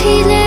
he